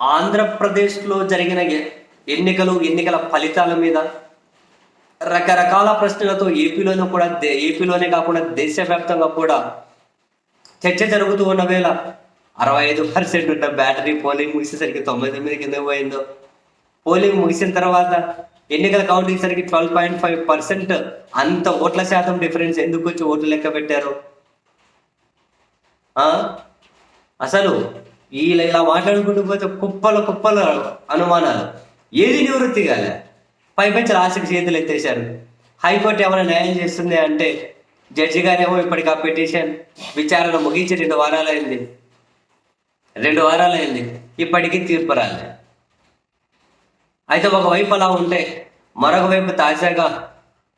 ఆంధ్రప్రదేశ్లో జరిగిన ఎన్నికలు ఎన్నికల ఫలితాల మీద రకరకాల ప్రశ్నలతో ఏపీలోనే కూడా ఏపీలోనే కాకుండా దేశవ్యాప్తంగా కూడా చర్చ జరుగుతూ ఉన్న వేళ అరవై ఐదు పర్సెంట్ ఉన్న బ్యాటరీ పోలింగ్ ముగిసేసరికి తొంభై తొమ్మిది కింద పోయిందో. పోలింగ్ ముగిసిన తర్వాత ఎన్నికల కౌంటింగ్ సరికి ట్వెల్వ్ పాయింట్ ఫైవ్ పర్సెంట్ అంత ఓట్ల శాతం డిఫరెన్స్ ఎందుకు వచ్చి ఓట్లు లెక్క పెట్టారు? అసలు ఈ ఇలా మాట్లాడుకుంటూ పోతే కుప్పలు కుప్పలు అనుమానాలు. ఏది నివృత్తి కాలే? పైపెంచి లాస్ట్కి చేతులు ఎత్తేశారు. హైకోర్టు ఏమైనా న్యాయం చేస్తుంది అంటే జడ్జి గారేమో ఇప్పటికి ఆ పిటిషన్ విచారణ ముగించి రెండు వారాలైంది. రెండు వారాలైంది. ఇప్పటికీ తీర్పు రాలే. అయితే ఒకవైపు అలా ఉంటే మరొక వైపు తాజాగా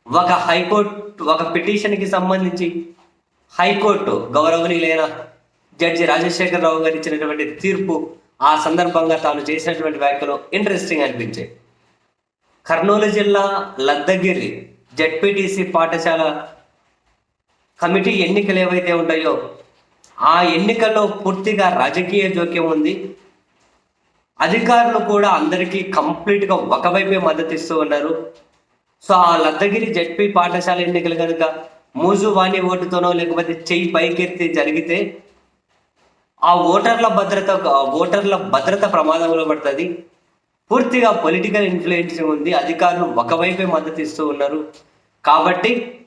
ఒక హైకోర్టు ఒక పిటిషన్కి సంబంధించి హైకోర్టు గౌరవనీయులైన జడ్జి రాజశేఖర రావు గారు ఇచ్చినటువంటి తీర్పు ఆ సందర్భంగా తాను చేసినటువంటి వ్యాఖ్యలు ఇంట్రెస్టింగ్ అనిపించాయి. కర్నూలు జిల్లా లద్దగిరి జడ్పీటీసీ పాఠశాల కమిటీ ఎన్నికలు ఏవైతే ఉంటాయో ఆ ఎన్నికల్లో పూర్తిగా రాజకీయ జోక్యం ఉంది. అధికారులు కూడా అందరికీ కంప్లీట్గా ఒకవైపే మద్దతు ఇస్తూ ఉన్నారు. సో ఆ లద్దగిరి జడ్పీ పాఠశాల ఎన్నికలు కనుక మూజు వాణి ఓటుతోనో లేకపోతే చెయ్యి పైకెత్తి జరిగితే ఆ ఓటర్ల భద్రత ఓటర్ల భద్రత ప్రమాదంలో పడుతుంది. పూర్తిగా పొలిటికల్ ఇన్ఫ్లుయెన్స్ ఉంది. అధికారులు ఒకవైపే మద్దతు ఇస్తూ ఉన్నారు. కాబట్టి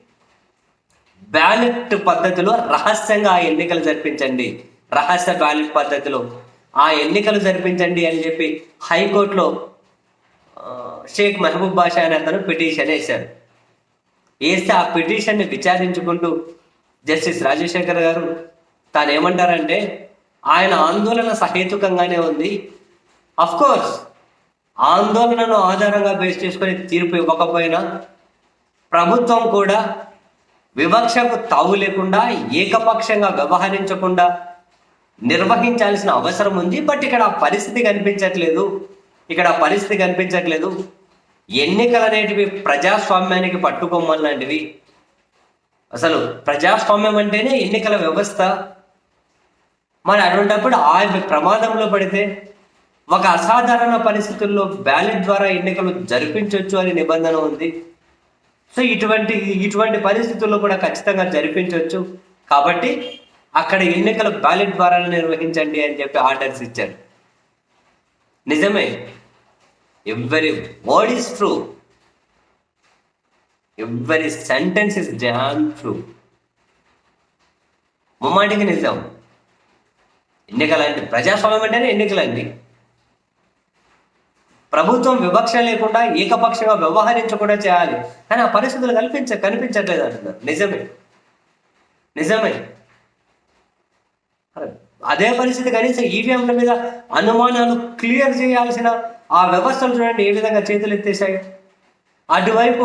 బ్యాలెట్ పద్ధతిలో రహస్యంగా ఆ ఎన్నికలు జరిపించండి. రహస్య బ్యాలెట్ పద్ధతిలో. ఆ ఎన్నికలు జరిపించండి అని చెప్పి హైకోర్టులో షేక్ మహబూబ్ బాషా అనే అతను పిటిషన్ వేశారు. వేస్తే ఆ పిటిషన్ని విచారించుకుంటూ జస్టిస్ రాజశేఖర్ గారు తాను ఏమంటారంటే ఆయన ఆందోళన సహేతుకంగానే ఉంది. అఫ్ కోర్స్ ఆందోళనను ఆధారంగా బేస్ చేసుకొని తీర్పు ఇవ్వకపోయినా ప్రభుత్వం కూడా వివక్షకు తావు లేకుండా ఏకపక్షంగా వ్యవహరించకుండా నిర్వహించాల్సిన అవసరం ఉంది. బట్ ఇక్కడ పరిస్థితి కనిపించట్లేదు. ఇక్కడ పరిస్థితి కనిపించట్లేదు. ఎన్నికలు అనేటివి ప్రజాస్వామ్యానికి పట్టుకొమ్మలు లాంటివి. అసలు ప్రజాస్వామ్యం అంటేనే ఎన్నికల వ్యవస్థ. మరి అటువంటిప్పుడు ఆ ప్రమాదంలో పడితే ఒక అసాధారణ పరిస్థితుల్లో బ్యాలెట్ ద్వారా ఎన్నికలు జరిపించవచ్చు అనే నిబంధన ఉంది. సో ఇటువంటి ఇటువంటి పరిస్థితుల్లో కూడా ఖచ్చితంగా జరిపించవచ్చు కాబట్టి అక్కడ ఎన్నికలు బ్యాలెట్ ద్వారా నిర్వహించండి అని చెప్పి ఆర్డర్స్ ఇచ్చారు. నిజమే. ఎవరి వర్డ్ ఇస్ ట్రూ ఎవరి సెంటెన్స్ ఇస్ డాన్ ట్రూ ముమ్మాటికి నిజం. ఎన్నికలండి ప్రజాస్వామ్యం అంటేనే ఎన్నికలండి ప్రభుత్వం వివక్ష లేకుండా ఏకపక్షంగా వ్యవహరించకుండా చేయాలి. కానీ ఆ పరిస్థితులు కల్పించ కనిపించట్లేదు అంటున్నారు. నిజమే. నిజమే. అదే పరిస్థితి కనీసం ఈవీఎంల మీద అనుమానాలు క్లియర్ చేయాల్సిన ఆ వ్యవస్థలు చూడండి ఏ విధంగా చేతులు ఎత్తేసాయి అటువైపు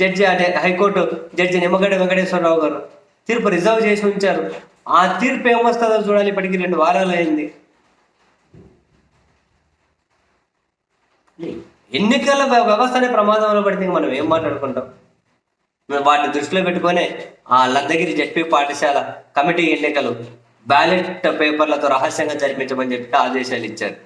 జడ్జి అదే హైకోర్టు జడ్జి నిమ్మగడ్డ వెంకటేశ్వరరావు గారు తీర్పు రిజర్వ్ చేసి ఉంచారు. ఆ తీర్పు ఏమొస్తుందో చూడాలి ఇప్పటికి రెండు వారాలు అయింది. ఎన్నికల వ్యవస్థ వ్యవస్థనే ప్రమాదంలో పడితే మనం ఏం మాట్లాడుకుంటాం? వాటిని దృష్టిలో పెట్టుకొని ఆ లద్దగిరి జడ్పీ పాఠశాల కమిటీ ఎన్నికలు బ్యాలెట్ పేపర్లతో రహస్యంగా జరిపించమని చెప్పి ఆదేశాలు ఇచ్చారు.